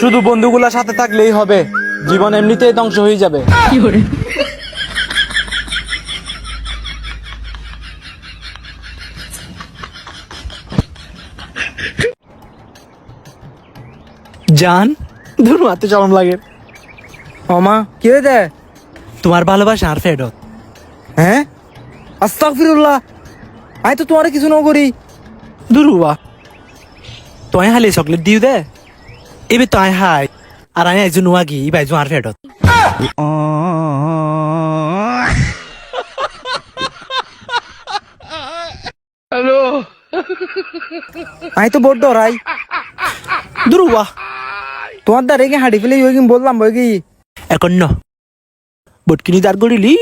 শুধু বন্ধুগুলা সাথে থাকলেই হবে। জীবন এমনিতেই ধ্বংস হয়ে যাবে। জান দূর মারতে চরম লাগে। অমা কি হয়েছে? তোমার ভালোবাসা আর ফেরত। হ্যাঁ? আস্তাগফিরুল্লাহ। আমি তো তোমার কিছু ন করি। দূর বাবা। তোয় হালি চকলেট দিও দে। এবে তোয় হাই আর আমি একজন নোয়াগি ইবাই আর ফেরত আমি তো বড় ডরাই দূর বাবা তোমার দ্বারে কি হাঁটি ফেলে কি বললাম বই কি এখন ন বটকিনি দাঁড় করিলি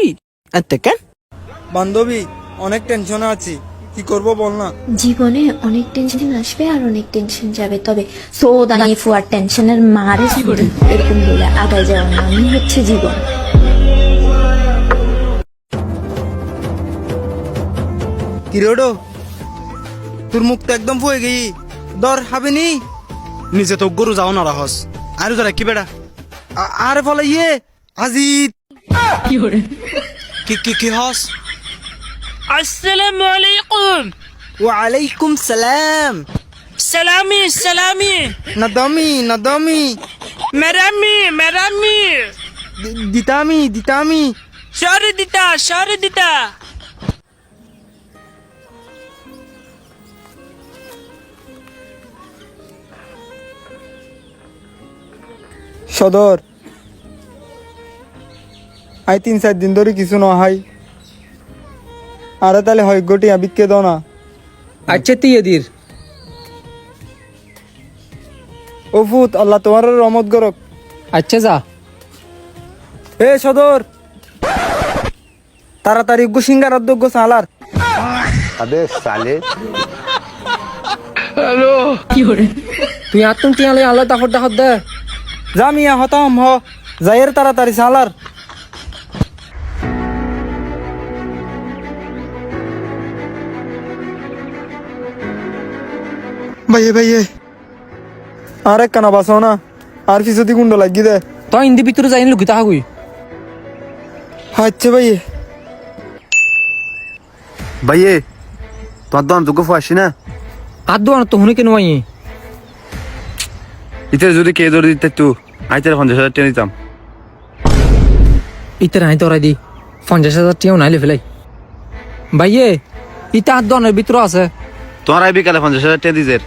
এতে কেন বান্ধবী অনেক টেনশনে আছি কি করব বল না। জীবনে অনেক টেনশন আসবে আর অনেক টেনশন যাবে। তবে সৌদানি ফুয়ার টেনশনের মারে এরকম বলে আগায় যাওয়ার নামই হচ্ছে জীবন। কি রেডো তোর মুখ তো একদম ফুয়ে গেই। দর হবে নি? নিজে তো গরু যাও না রাহস। আর যারা কি বেড়া? আরে ফলে ইয়ে আজিত। কি কি কি হস? আসসালামু আলাইকুম ওয়ালাইকুম সালাম সালামি সালামি নদমি নদমি মেরামি মেরামি দি- দিতামি দিতামি সরে দিতা সরে দিতা সদর আই তিন চার দিন ধরে কিছু নহাই আরে তাহলে হয় গোটি আবিদকে দাও না? আচ্ছা তুই এদির ও ফুত আল্লাহ তোমার রহমত করক। আচ্ছা যা। এ সদর। তাড়াতাড়ি গো সিঙ্গার অধ্যক্ষ সালার তুই আত্ম টিয়ালে আল্লাহ তাফর দাফর দে। জামিয়া হতাম হ। যাইয়ের তাড়াতাড়ি সালার। ভাইয়ে ভাইয়ে। আর এক কানা বাসাও না। আর পিছতি গুন্ড লাগি দে তো ইন্দি ভিতরে যাই লুকিতা হাগুই আচ্ছা ভাইয়ে। ভাইয়ে তোমার দোকান তোকে আসি না? আর দোয়ান তো হুনে কেন আই ইতে যদি কে ধরে দিতে একটু আইতে পঞ্চাশ হাজার টেনে দিতাম ইতে নাই তোরাই দি পঞ্চাশ হাজার টিয়াও নাইলে ফেলাই ভাইয়ে ইটা আর দোয়ানের ভিতরে আছে। তোমার আই বিকালে পঞ্চাশ হাজার টেনে দিজের।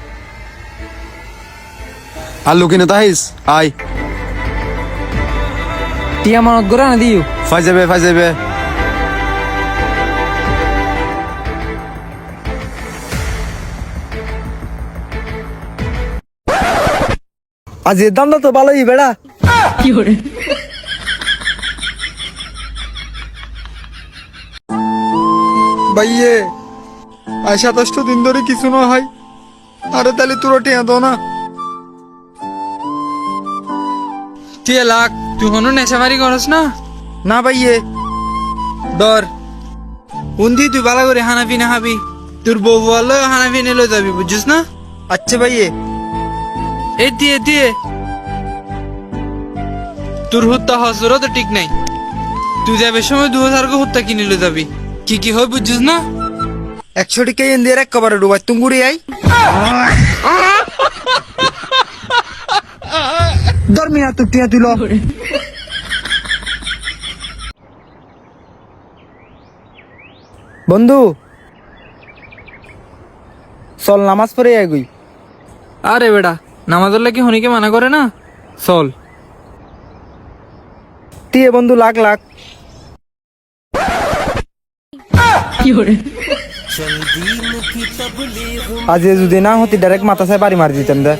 আর লুকিনে তাহিস? আই টিয়া মানত করে না দিও। ফাই যাবে ফাই যাবে। আজ এর দামটা তো ভালোই বেড়া। ভাইয়ে আজ সাতাশটা দিন ধরে কিছু না হয় আরে তাহলে তোরা টিয়া দাও না টিয়া লাখ তুই হনো নেশামারি করস না? না ভাইয়ে। দর উন্দি তুই বালা করে হানাফি না হাবি তোর বউ বলল হানাফি নিয়ে লই যাবি বুঝছিস না? আচ্ছা ভাইয়ে। এই দিয়ে দিয়ে তোর হত্যা হসরও তো ঠিক নাই। তুই যাবে সময় দু হাজার হত্যা কিনে লই যাবি। কি কি হয় বুঝছিস না? একশো টিকা এন দিয়ে একেবারে ডুবাই তুমি ঘুরে আই ধর্মিয়া তুই টিয়া বন্ধু চল নামাজ পড়ে আগুই আরে বেটা নামাজের লাগি হনিকে মানা করে না? চল। টিয়ে বন্ধু লাখ লাখ। আজ এ যদি না হতি ডাইরেক্ট মাথা সাই বাড়ি মারি দিতাম দে।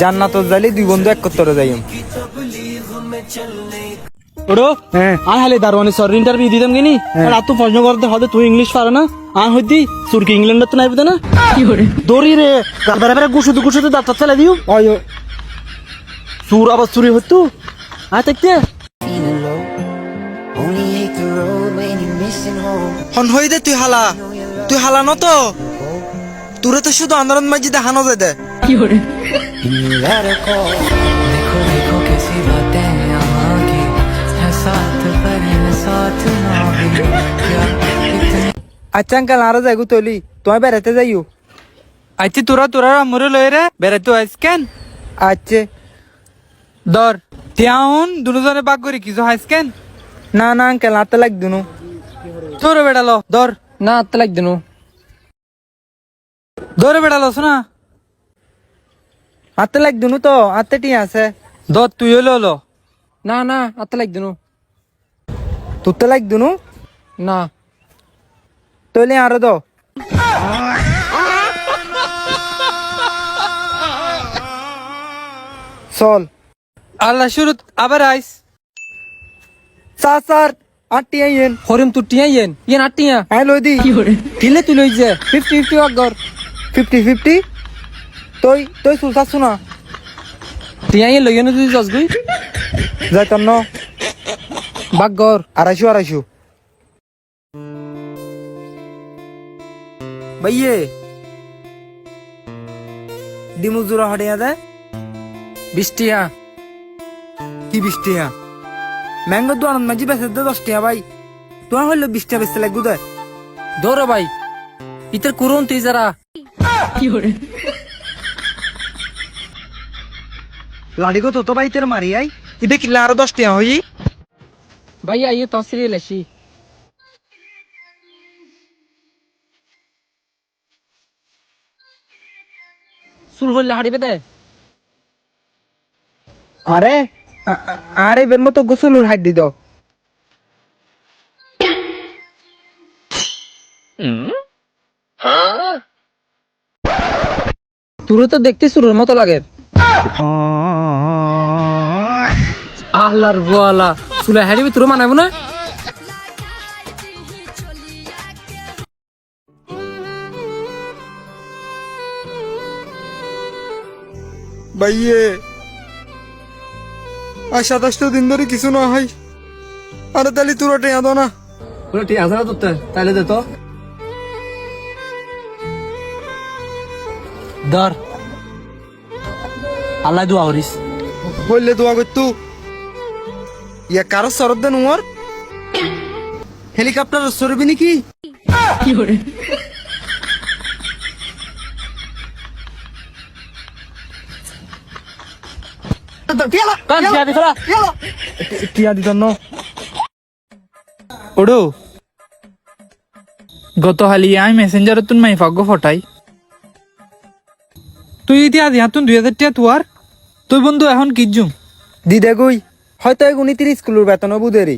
জান্নাত যাইলে দুই বন্ধু এক করতে যাইম ওরো হ্যাঁ। আর হালে দারওয়ানি সর ইন্টারভিউ দিতাম গিনি আর আতো প্রশ্ন করতে হবে তুই ইংলিশ পারে না? আর হইদি সুরকি ইংল্যান্ডে তো নাইবে না? দড়ি রে বেড়ে গুছুতে গুছুতে দাঁত ফেলে দিও। অয় সুর আবার চুরি হতো আয় দেখতে হন হই দে তুই হালা। তুই হালা নত তোরে তো শুধু আন্দোলন মাঝি দেখানো যায় দে। আচ্ছা আঙ্কাল আরও যাইগু তলি। তোমায় বেড়াতে যাইও। আচ্ছা তোরা তোরা আমরে লয় রে। বেড়াতে আইস কেন? আচ্ছা। দরতিয়াউন দুজনে বাগ করি কিছু হাইস কেন? না না আঙ্কেল হাতে লাগ দুনু তোরে বেড়ালো দর না আত্মা লাগ দিনু দরে বেড়ালো শোনা। হাতে লাগ দুনু তো হাতে টি আছে। দর তুই হলো হলো। না না আত্মা লাগ দিনু। তো লাগ দুনু? না। তৈলে আরও দো চল। আল্লাহ শুরু আবার আইস। স্যার স্যার আটটি আইয়েন হরিম তুই টিয়া ইয়েন ইয়েন আট টিয়া। হ্যাঁ লই দি। কিলে তুই লই যে। ফিফটি ফিফটি আগর ফিফটি ফিফটি। তুই তুই সুলসা শোনা টিয়া ইয়ে লই তুই যাস গই যাই তন্ন। বাগর আড়াইশো আড়াইশো ভাইয়ে ডিমু জোড়া হাটিয়া দেয় বিশ টিয়া কি বিশ টিয়া ম্যাঙ্গো দোয়ান মাঝি বেসে দে দশ টিয়া ভাই। তোমার হইল বিশ টিয়া বেসতে লাগবো দে। দৌড় ভাই ইতার করুন তুই যারা লাড়ি গো তো ভাই তের মারি আই। ইবে কিলা আরও দশ টিয়া হই। ভাই আইয়ে তো সিরিয়াল আসি। চুল করলে হারিবে দে আরে আরে বের মতো গোসলুর হাইট দি দাও। তোর তো দেখতে চুরের মতো লাগে। আল্লাহর গোয়ালা চুলে হারিবে তোর মানাবো না? ভাইয়ে আর সাতাশটা দিন ধরে কিছু না হয়। আরে তাহলে তোরা টেয়া দো না। ঠিক আছে না তোর তাহলে দে তো। ধর। আল্লাহ দোয়া করিস। বললে দোয়া করতু। ইয়া কারও সরদ দেন উমর? হেলিকপ্টার সরবি নাকি? তন্ন ওডো গত হালি আমি মেসেঞ্জারত তুন মাই ভাগ্য ফটাই। তুই এতিয়া আজি হাতুন দুই হাজার টিয়া তুয়ার। তুই বন্ধু এখন কিজুম দিদে গই। হয়তো এগুনি তিরিশ স্কুলের বেতন বুধেরি